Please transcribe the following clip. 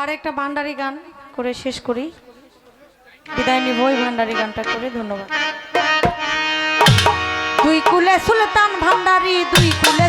আর একটা ভান্ডারি গান করে শেষ করি। বিদায় নিব ওই ভান্ডারি গানটা করে, ধন্যবাদ। দুই কুলে সুলতান ভান্ডারি, দুই কুলে